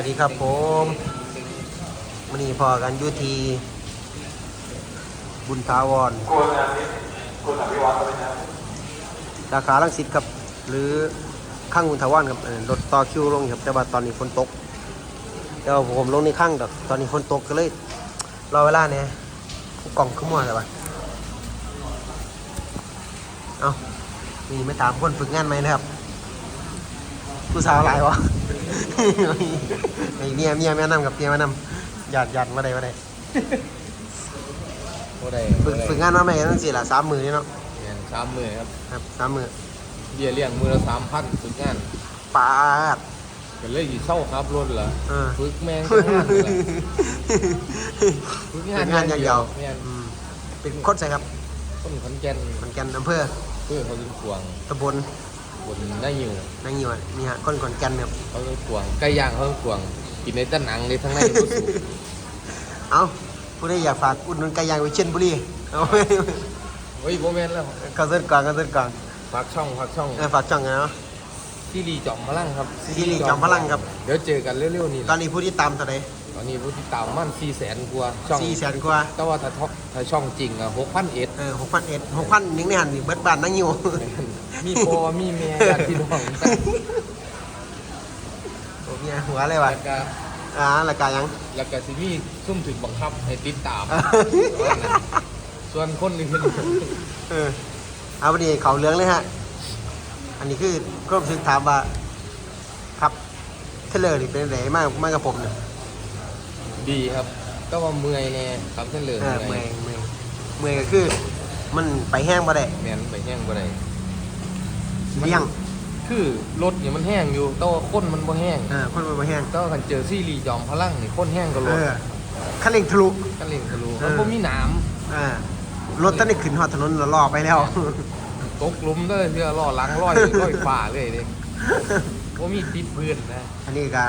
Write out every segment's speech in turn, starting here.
วัสดีครับผมมันนี้พอกันอยุทีบุญทาวรสาขาลังสิตครับ หรือข้างบุญทาวรครับรถต่อคิวลงครับแต่ว่าตอนนี้ฝนตกแต่ว่าผมลงในข้างดอกตอนนี้ฝนตกก็เลยรอเวลาเนี่ยผู้กล่องขึ้นมาแล้ววะเอานี่ไม่ถามคนฝึกงานไหมนะครับ ผู้สาวหลายวะ ไอ้เมียเมียแม่นำกับเมียแม่นำหยาดหยาดมาได้มาได้บ่ได้ฝึกฝึกงานมาใหม่ตั้งสี่ละสามมือนี่เนาะเรียนสามมือครับครับสามมือเบี้ยเลี้ยงมือละสามพันฝึกงานปาดก็เลยอยู่เช่าครับรถเหรอเออฝึกแมงทั้งงานเลยล่ะฝึกงานฝึกงานอย่างเดียวแม่นอืมเป็นโคนใส่ครับต้นขอนแก่นมันแก่นอำเภอเพื่อเขาเป็นขวางตำบล บนได้อยู่นางอยู่อะนี่ฮะคนขอนแก่นครับ เขาเป็นขวางไก่ย่างเขาเป็นขวางกินในต้นหนังในทั้งในผู้สูงเอาผู้ใดอยากฝากอุดหนุนไก่ย่างวิเชียรบุรีเอาไว้เฮ้ยโบแมนแล้วก็เส้นกลางก็เส้นกลางฝากช่องฝากช่องเออฝากช่องกันเนาะ ซีรีส์จอมพลังครับซีรีส์จอมพลังครับ เดี๋ยวเจอกันเร็วๆนี่ตอนนี้ผู้ที่ตามเท่าไหร่ต อนนี้ผู้ที่ตามมันสี่แสนกว่าช่องสี่แสนกว่าแต่ว่าถ้าท็อปถ้าช่องจริงอะหกพันเอ็ดเออหกพันเอ็ดหกพันนึงในหันนี่เบิดบานนั่งอยู่มีพ่อมีแม่ญาติพี่น้องโอ้เมียหัวเลยว่ะแล้วก็อ่าละกายังแล้วก็สิมีซุ่มถึงบังคับให้ติดตาม ส่วนคนอื่นเออเอาวันนี้เขาเหลืองเลยฮะ อันนี้คือครบถึงถามว่า ครับเทเลอร์นี่เป็นไหนมากมากกับผมเนี่ย ดีครับ ก็ว่าเมื่อยแน่ครับเส้นเหลืองเออเมื่อยเมื่อยเมื่อยก็คือ มันไปแห้งบ่ได้แมนไปแห้งบ่ได้เลี้ยงคือรถเนี่ยมันแห้งอยู่แต่ว่าคนมันบ่แห้งเออคนมันไปแห้งแต่ว่าคันเจอซีรีส์จอมพลังนี่คนแห้งก็รเอถอคันเร่งทะลุ ก็เล่งทะลุเออ มันบ่มีหนามเออรถตั้งแต่ขึ้นหอดถนนแล้วล่อไปแล้ว ตกหลุมเด้อเพื่อล้อหลังร้อยร้อยฝ่าเลยเด้บ่มีติดพื้นนะ อันนี้ก็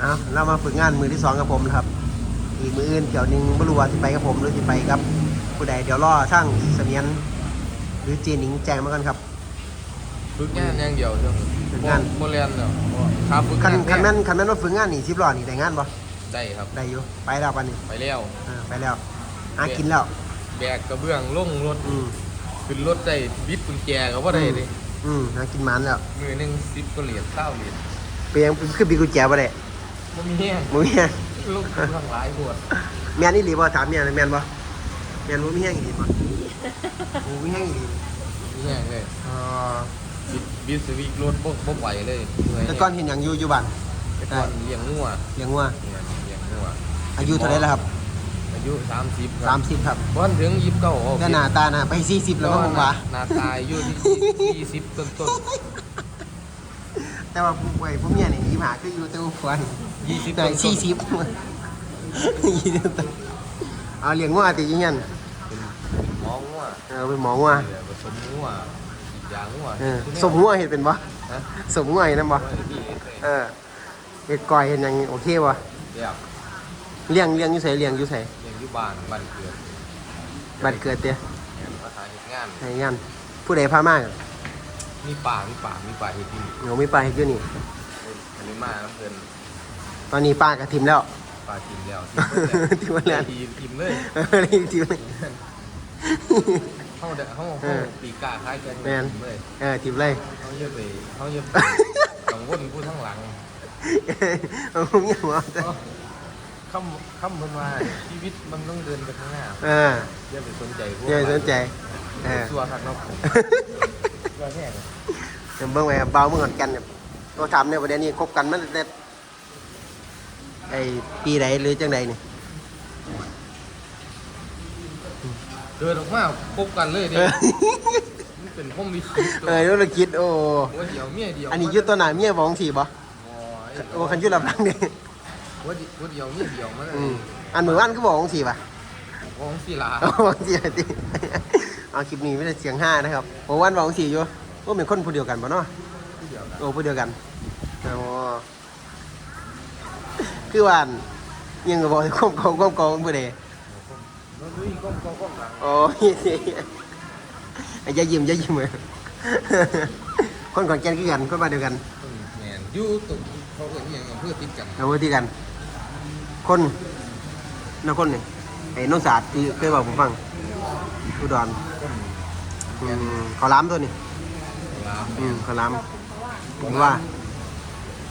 เอาเรามาฝึกงานมือที่สองกับผมนะครับ อีกมืออื่นเดี๋ยวหนึงไม่รู้ว่าที่ไปกับผมหรือที่ไปกับผู้ใดเดี๋ยวรอช่างเสมียน หรือจีหนิงแจ้งมากันครับฝึกงานอย่างเดียวจังฝึกงานบ่เรียนแล้วครับฝึกคันงานคันแม่นคันแม่นว่าฝึกงานนี่สิบล้อนี่ได้งานปะได้ครับได้อยู่ไปแล้วปันนี้ไปแล้วเออไปแล้วหากินแล้ว แบกกระเบื้องลงรถอืมขึ้นรถได้บิดกุญแจก็บ่ได้เลยอืมหากินหมันแล้วมือหนึ่งสิบก็เหรียญเก้าเหรียญเปียงคือบีกุญแจบ่ได้ มันมีแห้งมึงเมียลูกทั้งหลายปวดแม่นอี่หลีบ่ถามเมียเลยแม่นบ่แม่นบ่มีแห้งอีหลีบ่โอ้มีแห้งอีหลีมีแห้งเลยอ๋อบิดบิดสวิกรถบ่บ่ไหวเลยเหนื่อยแต่ก่อนเห็นหยังอยู่อยู่บ้านแต่ก่อนเลี้ยงงัวเลี้ยงวัวเนี่ยเลี้ยงงัวอายุเท่าไหร่แล้วครับอายุสามสิบ30ครับวันถึงยี่สิบเก้าก็หน้าตาน่ะไป 40 แล้วมั้งผมว่าหน้าตายอยู่ที่ยี่สิบต้นต้น แต่ว่าผู้ป่วยผู้เมียนี่ยิ้มหาคืออยู่แต่ผู้ป่วยยี่สิบแต่สี่สิบยี่สิบเอาเลี้ยงงัวติอยังงั้นเป็นหมองัวเออเป็นหมองัวเดี๋ยวผสมงัวฉีดยางัวเออสมงัวเห็นเป็นบ่ฮะสมงัวเห็นนำบ่พี่เออเฮ็ดก้อยเห็นหยังโอเคบ่เดี๋ยวเลี้ยงเลี้ยงอยู่ไสเลี้ยงอยู่ไสเลี้ยงอยู่บ้านบ้านเกิดบ้านเกิดเด้งานประธานเหตุงานให้งานผู้ใดพามา มีป่ามีป่ามีป่าเห็ดที่นี่หนูมีปลาเฮ็ดอยู่นี่ อันนี้มาน้ำเพลินตอนนี้ป้าก็ทิมแล้ว ป่ากินแล้วทิมแล้วทีมอิ่มเลยเออนี่ทิมเลยเข้าเด้อเข้าเอเข้าอปีกล้าคล้ายกันแม่น อิ่เลยเออทิมเลยเขาเยอะไปเขาเยอะไปกังวลผู้ทั้งหลังเอาผมยังว่าคำคำเพิ่นว่าชีวิตมันต้องเดินไปข้างหน้าเอออย่าไปสนใจพวกอย่าไปสนใจเออชัวครับเนาะชัวแท้เลยเดี๋ยวเบิ่งไว้ครับเบาเมื่อก่อนกันเนี่ยตัวถามในประเด็นนี้คบกันมันแต่ไอปีไหนหรือจังใดนี่เดินออกมาพบกันเลยเอเด้อมันเป็นพรหมวิชิตตัวเออเราคิดโอ้หัวเดียวเมียเดียวอันนี้อยุดตัวหนาเมียบอกสีบ่โอ้ยโอ้คันอยุดลำลังนี่หัวเดียวหัวเดียวเมียเดียวมันอืมอันมือว่านก็บอกของสีป่ะของศิลาเอาบอกสีอะไรติ เอาคลิปนี้ไม่ได้เสียงห้านะครับมือว่านบอกของสีอยู่ว่าเป็นคนผู้เดียวกันป่ะเนาะที่เดียวกันโอ้ผู้เดียวกันอ๋อคือว่าอันยังก็บอกให้ควบกองควบกองผู้ใดแล้วดุยก้มก้มก้มหลังโอ้ยอย่ายิ้มอย่ายิ้มเลยคนขอนแก่นคือกันคนบ้านเดียวกันต้นแมนอยู่ตรงเขาเอิ้นอหย่างอำเภอติดกันเอาไว้ที่กัน คนนคนนี่ไอ้นนศาสตร์ที่เคยบอกผมฟัง อุดรคนอืมขาวหล้ามตัวนี้ลามอืมขาวหล้ามผมว่า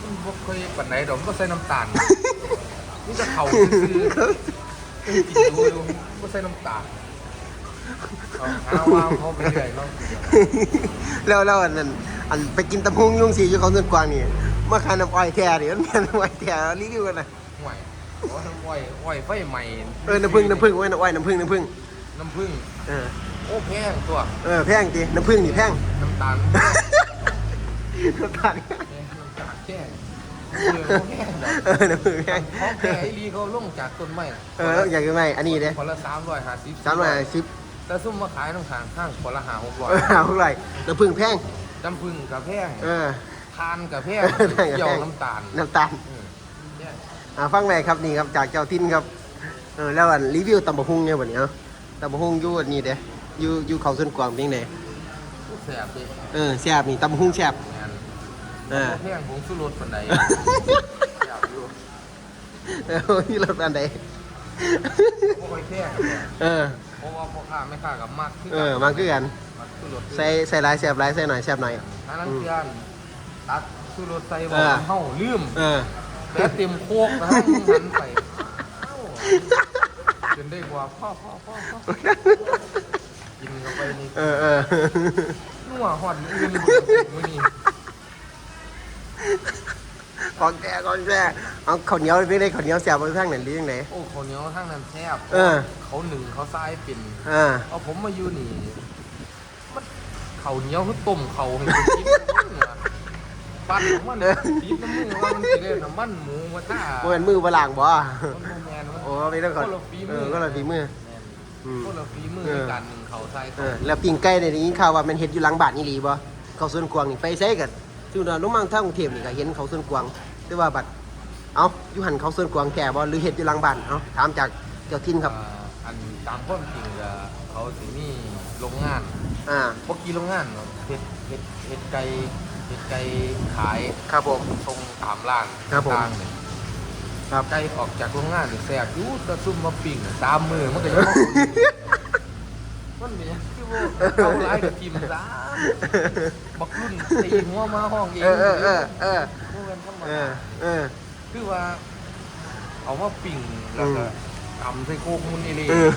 มันบ่เคยปานใดดอกบ่ใส่น้ำตาลนี่จะเข้าซื่อๆกินดูอยู่บ่ใส่น้ำตาลเอาหาว่าเขาไปเรื่อยเนาะแล้วแล้วอันนั้นอันไปกินตะพุงยุงสีอยู่เขาส่วนกวางนี่มาขายน้ำอ้อยแท้ดิมันเป็นน้ำอ้อยแท้รีวิวกันนะห่วยเพราะน้ำอ้อยอ้อยไฟใหม่เออน้ำผึ้งน้ำผึ้งไว้น้ำอ้อยน้ำผึ้งน้ำผึ้ง น้ำผึ้งเออ โอ้แพงตัวเออแพงจีน้ำผึ้งนี่แพง น้ำตาลน้ำตาลน้ำตาลแพงเออบ่แพงดอกเออน้ำผึ้งแพงของแพงไอ้ลีเขาลงจากต้นไม้เอออยากจะไหมอันนี้เด้คนละสามร้อยห้าสิบสามร้อยสิบแต่ซุ่มมาขายน้ำขางข้างคนละห้าหกร้อยเออเอาเท่าไหร่น้ำผึ้งแพงจำพึ่งกับแพงเออ ทานกับแพงเออทานกับแพง เกี่ยวน้ำตาลน้ำตาลเออเนี่ยอ่าฟังไหนครับนี่ครับจากเจ้าทินครับเออแล้วอันรีวิวตำบะฮุงเนี่ยวันนี้เนาะ ตำบะฮุงอยู่อันนี้เด้อยู่อยู่เขาส่วนกวางเพียงไหนผู้แสบดิเออแซ่บนี่ตำบะฮุงแซ่บงานเออบ่แพงผงสุรสปันใดอยากอยู่เออที่รถอันใดบ่ค่อยแพงเออ เพราะว่าพ่อค้าไม่ค้ากับมากขึ้นเออมาคือกัน มักสุรสใส่ใส่หลายแซ่บหลายใส่หน่อยแซ่บหน่อย อันนั้นเพื่อนตักสุรสใส่บ่เออ เฮาลืมเออ แต่เต็มโคกนะฮะมึงหันไปอ้าว จนได้ว่าพ่อพ่อพ่อพ่อกินเข้าไปนี่เออเออนัวหอนอื่นมือนี้กองแก่กองแก่เอาข้าวเหนียวไปได้ข้าวเหนียวแซ่บไปทางไหนหรือยังไงโอ้ข้าวเหนียวทั้งนั้นแซ่บเออ เขาหนึ่งเขาซ้ายเป็นอ่าเอาผมมาอยู่นี่มันข้าวเหนียวคือต้มเขาให้กูกินเนี่ยปั้นของมันติดน้ำมือว่ามันสิได้น้ำมันหมูมาท่าโมเป็นมือฝรั่งบ่ มันบ่แม่นมันโอ้ไม่ต้องก่อนคนละฝีเอมืออก็ละฝีมือแม่นอืม คนละฝีมือเออ ในการหนึ่งเขาใส่เอเขาอแล้วปิ้งไก่เนี่ยได้ยินข่าวว่ามันเฮ็ดอยู่หลังบ้านนี่หลีบ่เขาสวนกวางนี่ไปใส่กันจู่นอนลงมาทางกรุงเทพนี่ก็เห็นเขาสวนกวางแต่ว่าบัดเอ้าอยู่หันเขาสวนกวางแก่บ่หรือเฮ็ดอยู่หลังบ้านเอ้าถามจากเจ้าทินครับ อ่าอันตามความจริงก็เขาสิมีโรงงานอ่าบ่กี่โรงงานเนาะเฮ็ดเฮ็ดเฮ็ดไก่เฮ็ดไก่ขายครับผมส่งตามร้านครับผม ต่างๆเนี่ย ครับ ไก่ออกจากโรงงานนี่แซ่บอยู่แต่ซุ่มมาปิ้งน่ะสามมือมันก็ยังบ่มันเป็นหยังคือบ่เอาหลายก็กินซะบักรุ่นตีหัวมาห้องเองเออเออเออเออบ่แม่นธรรมเอดา อเออ คือว่า เอามาปิ้งแล้วก็ตำใส่โคกมุนอีหลีเออ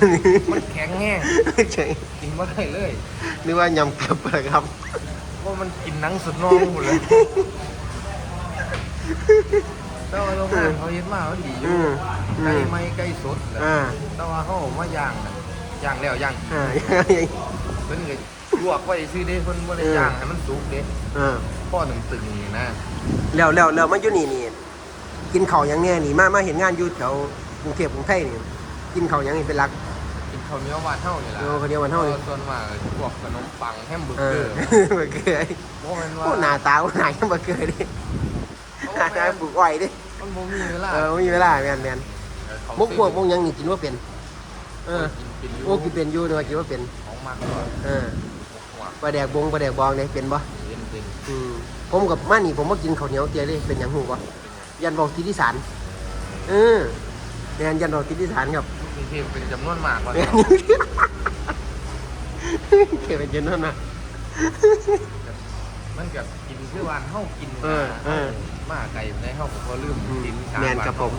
มันแข็งแห้งใช่กินบ่ได้เลยนึกว่ายำเกลือไปครับเพราะมันกินหนังสุดน้องหมดเลย แต่ว่าโรงงานเขาเฮ็ดมามันดีอยู่อืมอืไก่มไม่ไก่สดแหละอ่าแต่ว่าเขาเอามาย่างน่ะย่างแล้วย่างอีกอ่าเพิ่นก็ลวกไว้ซื่อเด้เพิ่นบ่ได้ย่างให้มันสุกเด้อ่าพ่อหนึ่งตึงนี่นะแล้วแล้วแล้วมาอยู่นี่นี่กินข้าวหยังแน่นี่มามาเห็นงานอยู่แถวกรุงเทพกรุงไทยนี่กินข้าวหยังนี่เป็นหลัก กินข้าวเหนียวหวานเฮานี่ล่ะเออข้าวเหนียวหวานเฮานี่ ส่วนมากพวกขนมปังแฮมเบอร์เอเกออร์บ่เคยบ่แม่นว่า โอ้หน้าตาหน้ายังบ่เคยดิ หน้าตาปลูกอ้อยดิมันบ่มีเวลาเออบ่มีเวลาแม่นแม่นเขามุกพวกพวกหยังนี่กินว่าเป็นเออกินเป็นอยู่โอ้กินเป็นอยู่แต่ว่ากินว่าเป็นของมากกว่าเออหวานปลาแดกบงปลาแดกบองเนี่ยเป็นบ่เป็นเป็นอืมผมกับมานี่ผมมากินข้าวเหนียวเตี๋ยเลยเป็นหยังหูบ่ยันบอกทิศานเออแม่นยันบอกทิศานครับกรุงเทพเป็นจำนวนมากกว่าแม่นเก็บเป็นเย็นนั่นนะ มันกับกินคือวานเฮากินเออเออมาไก่ในเฮาก็บ่ลืมอืมกินสามแม่นครับผม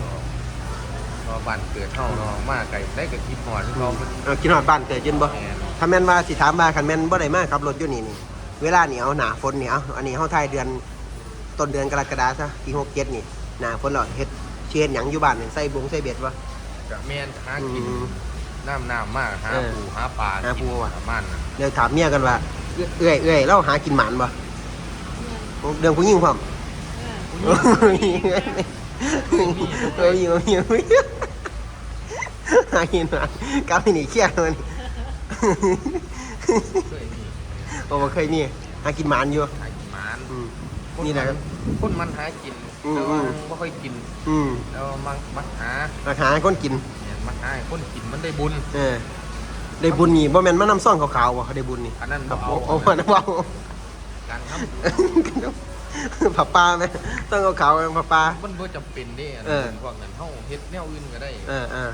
พอบ้านเกิดเฮาเนาะมาไก่ได้ก็กินหอดเราเป็นเอากินหอดบ้านเกิดเย็นบ่ แม่นถ้าแม่นว่าสิถามมาคันแม่นบ่ได้มาขับรถอยู่นี่นี่ เวลาเหนียวหนาฝนเหนียวอันนี้เฮาทายเดือนต้นเดือนกรกฎาซะปี67นี่หนาฝนแล้วเฮ็ดเชียนหยังอยู่บ้านนี่ใส่บงใส่เบ็ดบ่ก็แม่นหาอืกินม น้ำน้ำมากหาเออปูหาปลาหาปูกินว่ะประมาณนั้นเดี๋ยวถามเมียกันว่า เอื้อยเอื้อยเราหากินหมานบ่ เรื่องผู้หญิงพร้อมเออมีเออมีเออมีเออมีหากินหมานกลับไปนี่เครียดมันเคยมีโอ้บ่เคยนี่หากินหมานอยู่หากินหมานอืมคนนี่แหละครับคนมันหากินอืมแต่ว่าอืมบ่ค่อยกินอืมแล้วมักมักหาราคาคนกินเนี่ยมักหาให้คนกินมันได้บุญเออได้บุญนี่บ่แม่นมานำซ่องขาวๆบ่ได้บุญนี่อันนั้นครับบ่โอ้เอาโอ้บ่นะเว้าการทำบุญ ผับปลาไหมต้องเอาขาวเป็นผับปลา มันบ่จำเป็นเด้อันเออ พวกนั้นเฮาเฮ็ดแนวอื่นก็ได้เออเออ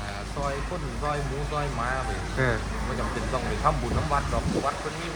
อ่าซอยคนซอยหมูซอยหมาไปเออ บ่จำเป็นต้องไปทำบุญน้ำวัดดอกวัดเพิ่นมี